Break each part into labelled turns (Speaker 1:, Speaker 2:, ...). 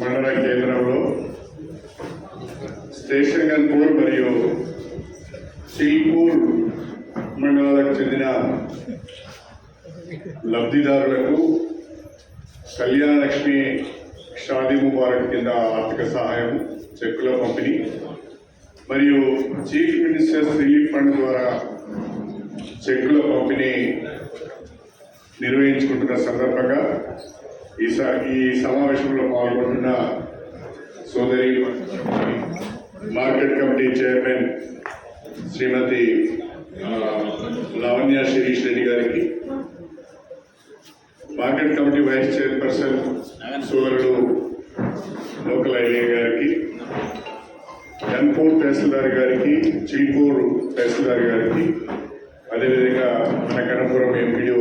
Speaker 1: మండల కేంద్రంలో స్టేషన్ గన్పూర్ మరియు సిల్పూర్ మండలాలకు చెందిన లబ్ధిదారులకు కళ్యాణ లక్ష్మి షాదీ ముబారక్ కింద ఆర్థిక సహాయం చెక్కుల పంపిణీ మరియు చీఫ్ మినిస్టర్స్ రిలీఫ్ ఫండ్ ద్వారా చెక్కుల పంపిణీ నిర్వహించుకుంటున్న సందర్భంగా ఈ ఈ సమావేశంలో పాల్గొంటున్న సోదరి market committee chairman Shrimati Lavanya Shirish Reddy గారికి మార్కెట్ కమిటీ వైస్ చైర్పర్సన్ సోదరుడు లోకల్ ఐడియా గారికి ఎన్పూర్ తహసీల్దార్ గారికి చిల్పూర్ తహసీల్దార్ గారికి అదేవిధంగా మన కనపురం ఎంపీడీఓ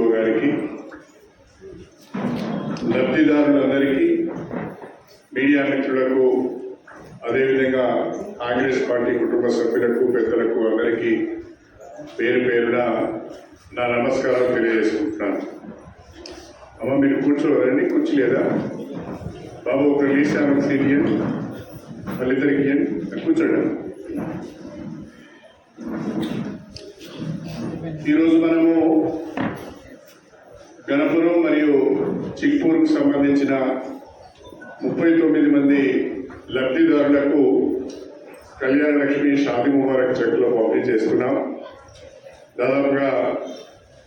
Speaker 1: పేరు పేరున నా నమస్కారం తెలియజేసుకుంటున్నాను. అమ్మ మీరు కూర్చోవాలండి కూర్చోలేదా? బాబు ఒక లీసాను ఆమె సీనియర్ వాళ్ళిద్దరికి ఇవ్వండి. కూర్చోండి. ఈరోజు మనము గణపురం మరియు చిక్పూర్కు సంబంధించిన ముప్పై తొమ్మిది మంది లబ్ధిదారులకు కళ్యాణ లక్ష్మి షాది ముబారక్ చెక్కులు పంపిణీ చేస్తున్నాం. దాదాపుగా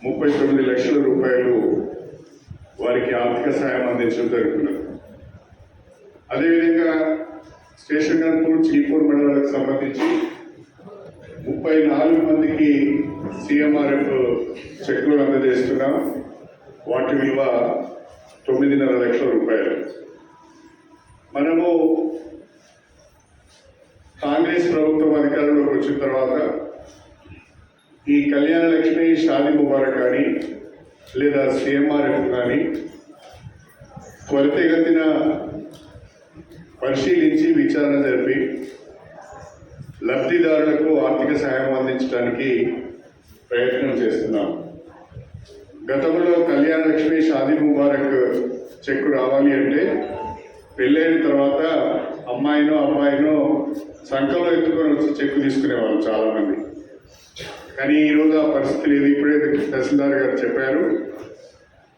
Speaker 1: ముప్పై తొమ్మిది లక్షల రూపాయలు వారికి ఆర్థిక సాయం అందించడం జరుగుతున్నది అదేవిధంగా స్టేషన్ గన్పూర్ చీపూర్ మండలాలకు సంబంధించి ముప్పై నాలుగు మందికి సిఎంఆర్ఎఫ్ చెక్కులు అందజేస్తున్నాం. వాటి విలువ తొమ్మిదిన్నర లక్షల రూపాయలు. మనము కాంగ్రెస్ ప్రభుత్వం అధికారంలోకి వచ్చిన తర్వాత ఈ కళ్యాణ లక్ష్మి షాది ముబారక్ కానీ లేదా సిఎంఆర్ఎఫ్ కానీ త్వరితగతిన పరిశీలించి విచారణ జరిపి లబ్ధిదారులకు ఆర్థిక సహాయం అందించడానికి ప్రయత్నం చేస్తున్నాం. గతంలో కళ్యాణ లక్ష్మి షాదీ ముబారక్ చెక్కు రావాలి అంటే పెళ్ళైన తర్వాత అమ్మాయినో అబ్బాయినో సంఖలో ఎత్తుకొని వచ్చి చెక్కు తీసుకునేవాళ్ళు చాలామంది. కానీ ఈరోజు ఆ పరిస్థితి లేదు ఇప్పుడే తహసీల్దార్ గారు చెప్పారు.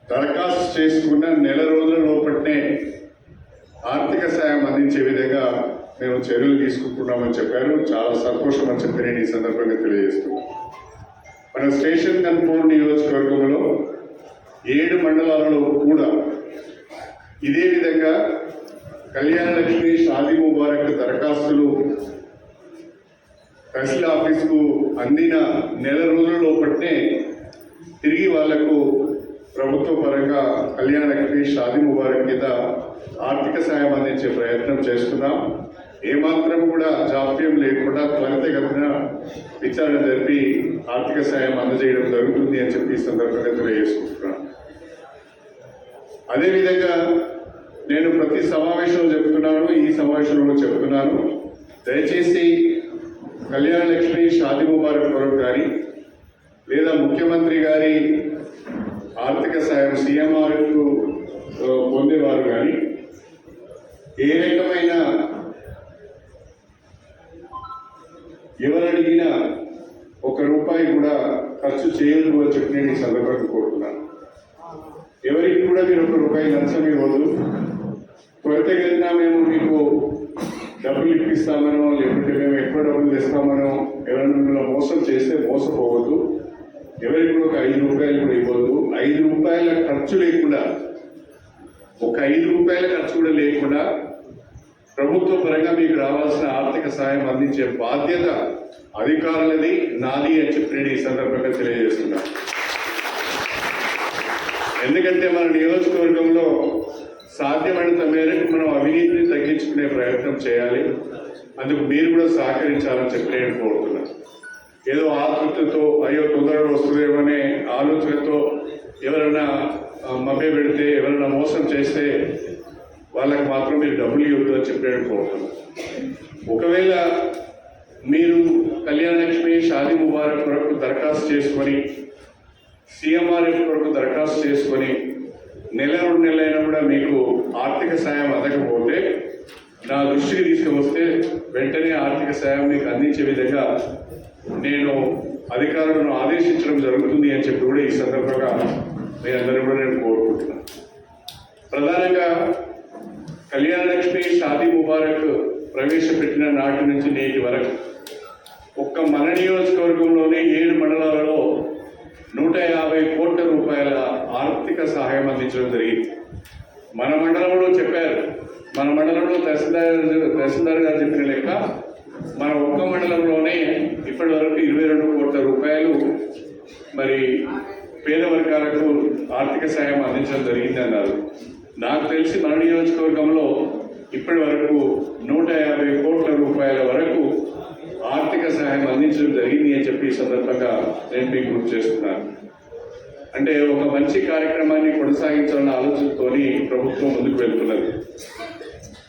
Speaker 1: దరఖాస్తు చేసుకున్న నెల రోజుల లోపలనే ఆర్థిక సాయం అందించే విధంగా మేము చర్యలు తీసుకుంటున్నామని చెప్పారు. చాలా సంతోషం అని చెప్పి నేను ఈ సందర్భంగా తెలియజేస్తున్నాను మన స్టేషన్ కన్పూర్ నియోజకవర్గంలో ఏడు మండలాలలో కూడా ఇదే విధంగా కళ్యాణ లక్ష్మి షాదీ ముబారక్ దరఖాస్తులు తహసీల్ ఆఫీస్కు అందిన నెల రోజుల లోపలనే తిరిగి వాళ్ళకు ప్రభుత్వ పరంగా కళ్యాణ లక్ష్మి షాది ముబారక్ కింద ఆర్థిక సాయం అందించే ప్రయత్నం చేస్తున్నాం. ఏమాత్రం కూడా జాప్యం లేకుండా త్వరితగతిన విచారణ జరిపి ఆర్థిక సాయం అందజేయడం జరుగుతుంది అని చెప్పి సందర్భంగా తెలియజేసుకుంటున్నాను అదేవిధంగా నేను ప్రతి సమావేశంలో చెప్తున్నాను ఈ సమావేశంలో చెప్తున్నాను. దయచేసి కళ్యాణ లక్ష్మి షాది ముబారక్ కొరకు కానీ లేదా ముఖ్యమంత్రి గారి ఆర్థిక సాయం సీఎంఆర్ఎఫ్ పొందేవారు కానీ ఏ రకమైన ఎవరు అడిగినా ఒక రూపాయి కూడా ఖర్చు చేయొద్దు అని చెప్పి నేను ఈ సందర్భంగా కోరుతున్నాను. ఎవరికి కూడా మీరు ఒక రూపాయి లంచం ఇవ్వదు త్వరితగతిన మేము మీకు డబ్బులు ఇప్పిస్తామనో లేకుంటే మేము ఎక్కువ డబ్బులు తెస్తామనో ఎవరైనా మిమ్మల్ని మోసం చేస్తే మోసపోవద్దు. ఎవరికి కూడా ఒక ఐదు రూపాయలు కూడా ఇవ్వద్దు. ఐదు రూపాయల ఖర్చు లేకుండా ఒక ఐదు రూపాయల ఖర్చు కూడా లేకుండా ప్రభుత్వ పరంగా మీకు రావాల్సిన ఆర్థిక సాయం అందించే బాధ్యత అధికారులది నాది అని చెప్పి నేను ఈ సందర్భంగా తెలియజేస్తున్నా. ఎందుకంటే మన నియోజకవర్గంలో సాధ్యమైనంత మేరకు మనం అవినీతిని తగ్గించుకునే ప్రయత్నం చేయాలి. అందుకు మీరు కూడా సహకరించాలని చెప్పి నేను కోరుతున్నాను ఏదో ఆతృతతో అయ్యో తొందరగా వస్తుందేమనే ఆలోచనతో ఎవరైనా మభ్య పెడితే ఎవరైనా మోసం చేస్తే వాళ్ళకి మాత్రం మీరు డబ్బులు ఇవ్వద్దు అని చెప్పి నేను కోరుతున్నాను ఒకవేళ మీరు కళ్యాణ లక్ష్మి షాదీ ముబారక్ కొరకు దరఖాస్తు చేసుకొని సీఎంఆర్ఎఫ్ కొరకు దరఖాస్తు చేసుకొని నెల రెండు నెలలైనా కూడా మీకు ఆర్థిక సాయం అందకపోతే నా దృష్టికి తీసుకువస్తే వెంటనే ఆర్థిక సాయం మీకు అందించే విధంగా నేను అధికారులను ఆదేశించడం జరుగుతుంది అని చెప్పి కూడా ఈ సందర్భంగా మీ అందరూ కూడా నేను కోరుకుంటున్నాను. ప్రధానంగా కళ్యాణలక్ష్మి షాదీ ముబారక్ ప్రవేశపెట్టిన నాటి నుంచి నేటి వరకు ఒక్క మన నియోజకవర్గంలోనే ఏడు మండలాలలో నూట యాభై కోట్ల రూపాయల ఆర్థిక సహాయం అందించడం జరిగింది. మన మండలంలో చెప్పారు. మన మండలంలో తహసీల్దార్ తహసీల్దార్ గారు చెప్పిన లెక్క మన ఒక్క మండలంలోనే ఇప్పటి వరకు ఇరవై రెండు కోట్ల రూపాయలు మరి పేద వర్గాలకు ఆర్థిక సాయం అందించడం జరిగింది అన్నారు. నాకు తెలిసి మన నియోజకవర్గంలో ఇప్పటి వరకు నూట యాభై కోట్ల రూపాయల వరకు ఆర్థిక సహాయం అందించడం జరిగింది అని చెప్పి ఈ సందర్భంగా నేను మీకు గుర్తు చేస్తున్నాను. అంటే ఒక మంచి కార్యక్రమాన్ని కొనసాగించాలన్న ఆలోచనతోని ప్రభుత్వం ముందుకు వెళ్తున్నది.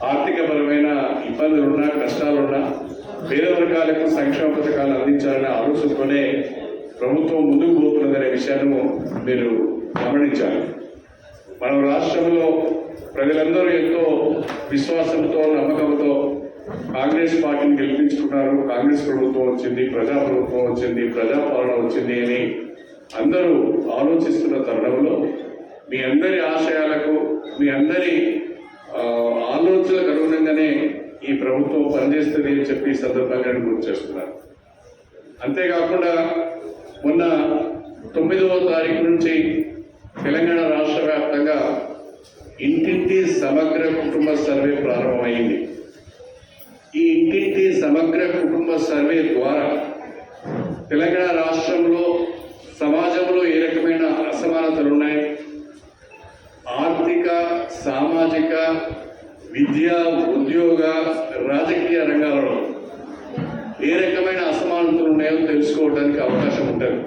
Speaker 1: ఆర్థికపరమైన ఇబ్బందులున్నా కష్టాలున్నా పేద వర్గాలకు సంక్షేమ పథకాలు అందించాలనే ఆలోచనతోనే ప్రభుత్వం ముందుకు పోతున్నదనే విషయాన్ని మీరు గమనించాలి. మన రాష్ట్రంలో ప్రజలందరూ ఎంతో విశ్వాసంతో నమ్మకంతో కాంగ్రెస్ పార్టీని గెలిపించుకున్నారు కాంగ్రెస్ ప్రభుత్వం వచ్చింది ప్రజా ప్రభుత్వం వచ్చింది ప్రజాపాలన వచ్చింది అని అందరూ ఆలోచిస్తున్న తరుణంలో మీ అందరి ఆశయాలకు మీ అందరి ఆలోచనలకు అనుగుణంగానే ఈ ప్రభుత్వం పనిచేస్తుంది అని చెప్పి సందర్భంగా గుర్తు చేస్తున్నారు అంతేకాకుండా మొన్న తొమ్మిదవ తారీఖు నుంచి తెలంగాణ రాష్ట్ర వ్యాప్తంగా ఇంటింటి సమగ్ర కుటుంబ సర్వే ప్రారంభమైంది. ఈ ఇంటింటి సమగ్ర కుటుంబ సర్వే ద్వారా తెలంగాణ రాష్ట్రంలో సమాజంలో ఏ రకమైన అసమానతలు ఉన్నాయి ఆర్థిక సామాజిక విద్య ఉద్యోగ రాజకీయ రంగాలలో ఏ రకమైన అసమానతలు ఉన్నాయో తెలుసుకోవడానికి అవకాశం ఉంటుంది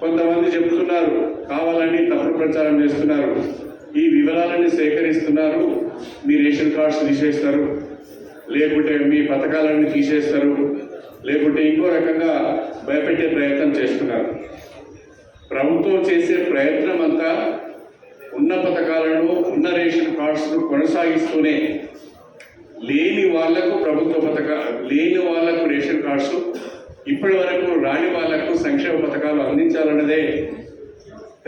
Speaker 1: కొంతమంది చెప్తున్నారు కావాలని తప్పుడు ప్రచారం చేస్తున్నారు ఈ వివరాలన్నీ సేకరిస్తున్నారు. మీ రేషన్ కార్డ్స్ తీసేస్తారు. లేకుంటే మీ పథకాలన్నీ తీసేస్తారు. లేకుంటే ఇంకో రకంగా భయపెట్టే ప్రయత్నం చేస్తున్నారు. ప్రభుత్వం చేసే ప్రయత్నం అంతా ఉన్న పథకాలను ఉన్న రేషన్ కార్డ్స్ను కొనసాగిస్తూనే లేని వాళ్ళకు ప్రభుత్వ పథక లేని వాళ్ళకు రేషన్ కార్డ్స్ ఇప్పటి వరకు రాని వాళ్ళకు సంక్షేమ పథకాలు అందించాలన్నదే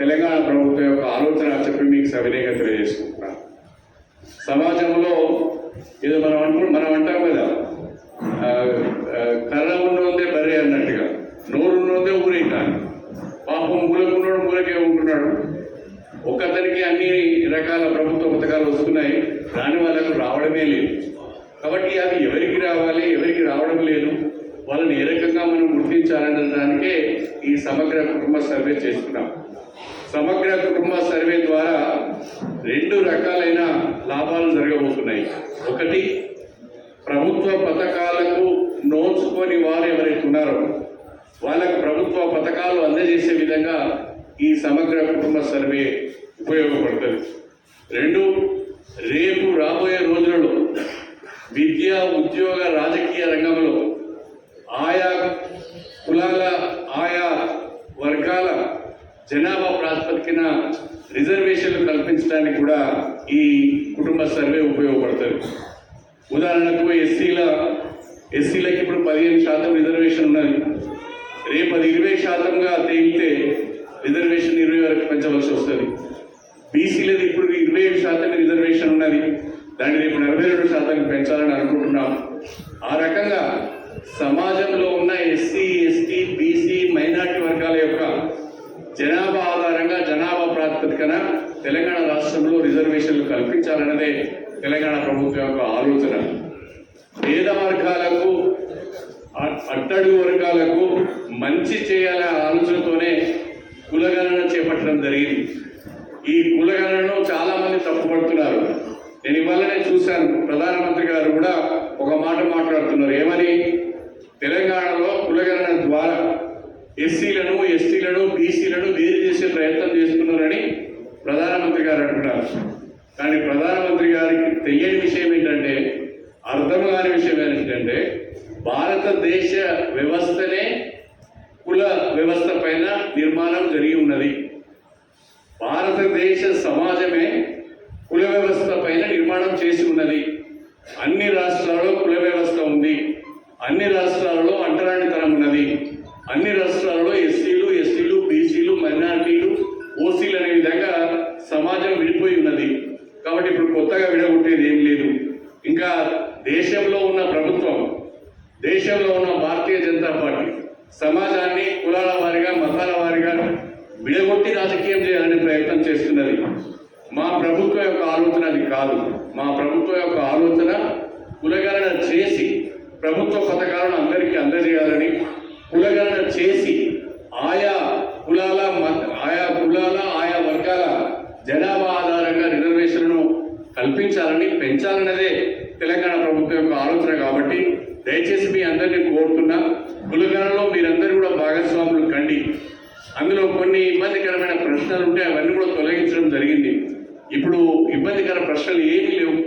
Speaker 1: తెలంగాణ ప్రభుత్వం యొక్క ఆలోచన చెప్పి మీకు సవినయంగా తెలియజేసుకుంటున్నాను. సమాజంలో ఏదో మనం అనుకు మనం అంటాం కదా కర్ర ఉన్నదే బర్రె అన్నట్టుగా. నోరు ఉన్నదే ఊరేటాను పాపం మూలకున్నాడు మూలకే ఉంటున్నాడు ఒకతనికి అన్ని రకాల ప్రభుత్వ పథకాలు వస్తున్నాయి. రాని వాళ్ళకు రావడమే లేదు. కాబట్టి అవి ఎవరికి రావాలి ఎవరికి రావడం లేదు. వాళ్ళని ఏ రకంగా మనం గుర్తించాలనే దానికే ఈ సమగ్ర కుటుంబ సర్వే చేస్తున్నాం సమగ్ర కుటుంబ సర్వే ద్వారా రెండు రకాలైన లాభాలు జరగబోతున్నాయి. ఒకటి ప్రభుత్వ పథకాలకు నోచుకొని వారు ఎవరైతే ఉన్నారో వాళ్ళకు ప్రభుత్వ పథకాలు అందజేసే విధంగా ఈ సమగ్ర కుటుంబ సర్వే ఉపయోగపడుతుంది. రెండు రేపు రాబోయే రోజులలో విద్య ఉద్యోగ రాజకీయ రంగంలో ఆయా కులాల ఆయా వర్గాల జనాభా ప్రాతిపదికన రిజర్వేషన్లు కల్పించడానికి కూడా ఈ కుటుంబ సర్వే ఉపయోగపడుతుంది ఉదాహరణకు ఎస్సీల ఎస్సీలకి ఇప్పుడు పదిహేను శాతం రిజర్వేషన్ ఉన్నది. రేపు అది ఇరవై శాతంగా తేలితే రిజర్వేషన్ ఇరవై వరకు పెంచవలసి వస్తుంది. బీసీలది ఇప్పుడు ఇరవై ఏడు శాతం రిజర్వేషన్ ఉన్నది. దాన్ని రేపు నలభై రెండు శాతానికి పెంచాలని అనుకుంటున్నాం. ఆ రకంగా సమాజంలో ఉన్న ఎస్సీ ఎస్టీ బీసీ మైనార్టీ వర్గాల యొక్క జనాభా ఆధారంగా జనాభా ప్రాతిపదికన తెలంగాణ రాష్ట్రంలో రిజర్వేషన్లు కల్పించాలన్నదే తెలంగాణ ప్రభుత్వం యొక్క ఆలోచన. పేద వర్గాలకు అట్టడుగు వర్గాలకు మంచి చేయాలనే ఆలోచనతోనే కులగణన చేపట్టడం జరిగింది. ఈ కులగణనను చాలామంది తప్పుపడుతున్నారు. నేను ఇవాళనే చూశాను. ప్రధానమంత్రి గారు కూడా ఒక మాట మాట్లాడుతున్నారు. ఏమని? నిర్మాణం జరిగి ఉన్నది భారతదేశ సమాజమే కుల వ్యవస్థ పైన నిర్మాణం చేసి ఉన్నది. అన్ని రాష్ట్రాల్లో కుల వ్యవస్థ ఉంది. అన్ని రాష్ట్రాలలో అంటరానితనం ఉన్నది. అన్ని రాష్ట్రాలలో ఎస్సీలు ఎస్టీలు బీసీలు మైనార్టీలు ఓసీలు అనే విధంగా సమాజం విడిపోయి ఉన్నది. కాబట్టి ఇప్పుడు
Speaker 2: కొత్తగా విడగొట్టేది ఏం లేదు. ఇంకా దేశంలో ఉన్న ప్రభుత్వం దేశంలో ఉన్న భారతీయ జనతా పార్టీ సమాజాన్ని కులాల పెంచాలన్నదే తెలంగాణ ప్రభుత్వం యొక్క ఆలోచన కాబట్టి దయచేసి మీ అందరినీ కోరుతున్నా కులగణనలో మీరందరూ కూడా భాగస్వాములు కండి. అందులో కొన్ని ఇబ్బందికరమైన ప్రశ్నలు ఉంటే అవన్నీ కూడా తొలగించడం జరిగింది. ఇప్పుడు ఇబ్బందికర ప్రశ్నలు ఏమీ లేవు.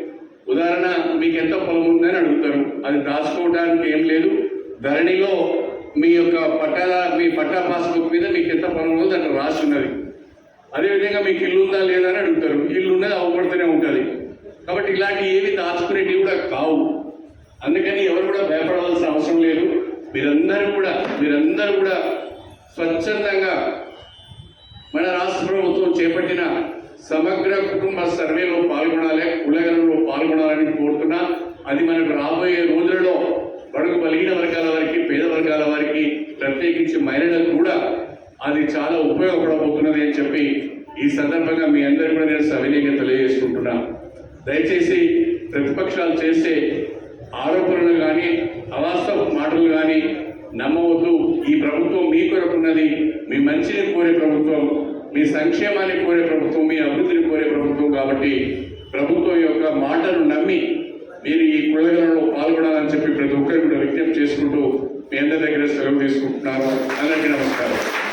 Speaker 2: ఉదాహరణ మీకు ఎంత పొలం ఉందని అడుగుతారు. అది దాచుకోవడానికి ఏం లేదు. ధరణిలో మీ యొక్క పట్టాల మీ పట్టా పాస్బుక్ మీద మీకు ఎంత పొలం ఉందో దాంట్లో రాసి ఉన్నది. అదేవిధంగా మీకు ఇల్లు ఉందా లేదా అని అడుగుతారు. ఇల్లు ఉన్నది అవ్వబడుతూనే ఉంటుంది. కాబట్టి ఇలాంటి ఏవి దాచుకునేటివి కూడా కావు. అందుకని ఎవరు కూడా భయపడవలసిన అవసరం లేదు. మీరందరూ కూడా మీరందరూ కూడా స్వచ్ఛందంగా మన రాష్ట్ర ప్రభుత్వం చేపట్టిన సమగ్ర కుటుంబ సర్వేలో పాల్గొనాలి కులగనంలో పాల్గొనాలని కోరుతున్నా. అది మనకు రాబోయే రోజులలో బడుగు బలిగిన వర్గాల వారికి పేద వర్గాల వారికి ప్రత్యేకించి మహిళలకు కూడా అది చాలా ఉపయోగపడబోతున్నది అని చెప్పి ఈ సందర్భంగా మీ అందరికీ కూడా నేను సవినీయంగా తెలియజేసుకుంటున్నాను దయచేసి ప్రతిపక్షాలు చేసే ఆరోపణలు కానీ అవాస్తవ మాటలు కానీ నమ్మవద్దు. ఈ ప్రభుత్వం మీ కొరకున్నది మీ మంచిని కోరే ప్రభుత్వం మీ సంక్షేమాన్ని కోరే ప్రభుత్వం మీ అభివృద్ధిని కోరే ప్రభుత్వం కాబట్టి ప్రభుత్వం యొక్క మాటను నమ్మి మీరు ఈ కులగణలో పాల్గొనాలని చెప్పి ప్రతి ఒక్కరు కూడా విజ్ఞప్తి చేసుకుంటూ మీ అందరి దగ్గర సెలవు తీసుకుంటున్నారు అందరికీ నమస్కారం.